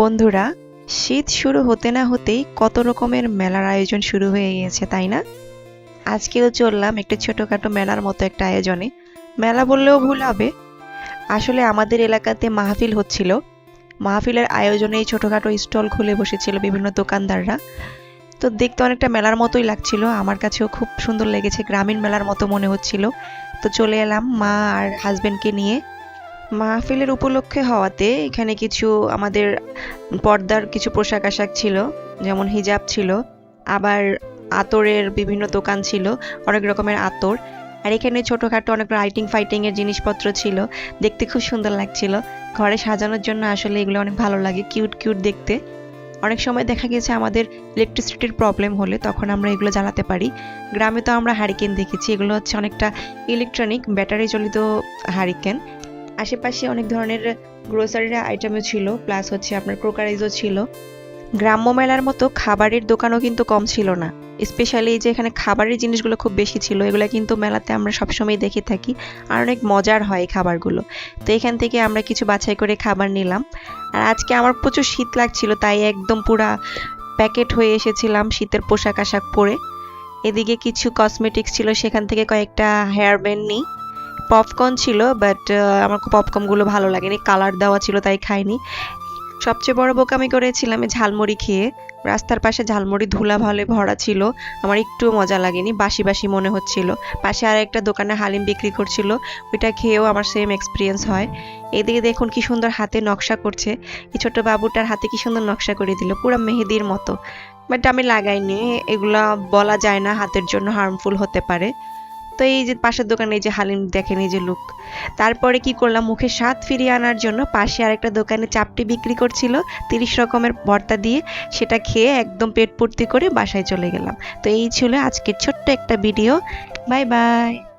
বন্ধুরা, শীত শুরু হতে না হতেই কত রকমের মেলার আয়োজন শুরু হয়ে গিয়েছে, তাই না? আজকেও চললাম একটা ছোটোখাটো মেলার মতো একটা আয়োজনে। মেলা বললেও ভুল হবে। আসলে আমাদের এলাকাতে মাহফিল হচ্ছিল। মাহফিলের আয়োজনে ছোটখাটো স্টল খুলে বসেছিল বিভিন্ন দোকানদাররা। তো দেখতে অনেকটা মেলার মতোই লাগছিল। আমার কাছেও খুব সুন্দর লেগেছে। গ্রামীণ মেলার মতো মনে হচ্ছিল। তো চলে এলাম মা আর হাজবেন্ডকে নিয়ে। মাহফিলের উপলক্ষে হওয়াতে এখানে কিছু আমাদের পর্দার কিছু পোশাক আশাক ছিল, যেমন হিজাব ছিল, আবার আতরের বিভিন্ন দোকান ছিল, অনেক রকমের আতর, আর এখানে ছোটোখাটো অনেক রাইটিং ফাইটিংয়ের জিনিসপত্র ছিল, দেখতে খুব সুন্দর লাগছিল। ঘরে সাজানোর জন্য আসলে এগুলো অনেক ভালো লাগে কিউট কিউট দেখতে। অনেক সময় দেখা গেছে আমাদের ইলেকট্রিসিটির প্রবলেম হলে তখন আমরা এগুলো জ্বালাতে পারি। গ্রামে তো আমরা হারিকেন দেখেছি, এগুলো হচ্ছে অনেকটা ইলেকট্রনিক ব্যাটারি চালিত হারিকেন আশেপাশে অনেক ধরনের গ্রোসারির আইটেমও ছিল প্লাস হচ্ছে আপনার ক্রোকারাইজও ছিল। গ্রাম্য মেলার মতো খাবারের দোকানও কিন্তু কম ছিল না। স্পেশালি যে এখানে খাবারের জিনিসগুলো খুব বেশি ছিল, এগুলো কিন্তু মেলাতে আমরা সবসময় দেখে থাকি। আর অনেক মজার হয় খাবারগুলো। তো এখান থেকে আমরা কিছু বাছাই করে খাবার নিলাম। আর আজকে আমার প্রচুর শীত লাগছিল, তাই একদম পুরা প্যাকেট হয়ে এসেছিলাম শীতের পোশাক আশাক পরে। এদিকে কিছু কসমেটিক্স ছিল, সেখান থেকে কয়েকটা হেয়ার ব্যান্ড নিই। পপকর্ন ছিল বাট আমার পপকর্নগুলো ভালো লাগেনি। কালার দেওয়া ছিল, তাই খাইনি। সবচেয়ে বড় বোকামি করেছিলাম ঝালমুড়ি খেয়ে। রাস্তার পাশে ঝালমুড়ি ধুলা ভালে ভরা ছিল। আমার একটু মজা লাগেনি, বাসি বাসি মনে হচ্ছিল। পাশে আর একটা দোকানে হালিম বিক্রি করছিল। ওইটা খেয়েও আমার সেম এক্সপিরিয়েন্স হয়। এদিকে দেখুন কি সুন্দর হাতে নকশা করছে। এই ছোট বাবুটার হাতে কি সুন্দর নকশা করে দিল, পুরো মেহেদির মতো। বাট আমি লাগাইনি, এগুলা বলা যায় না হাতের জন্য হার্মফুল হতে পারে। তো এই যে পাশের দোকানে এই যে হালিম দেখেন, এই যে লুক তারপরে কি করলাম, মুখে স্বাদ ফিরিয়ে আনার জন্য পাশে আরেকটা দোকানে চাপটি বিক্রি করছিল, তিরিশ রকমের ভর্তা দিয়ে সেটা খেয়ে একদম পেট পূর্তি করে বাসায় চলে গেলাম। তো এই ছিল আজকের ছোট্ট একটা ভিডিও বাই বাই।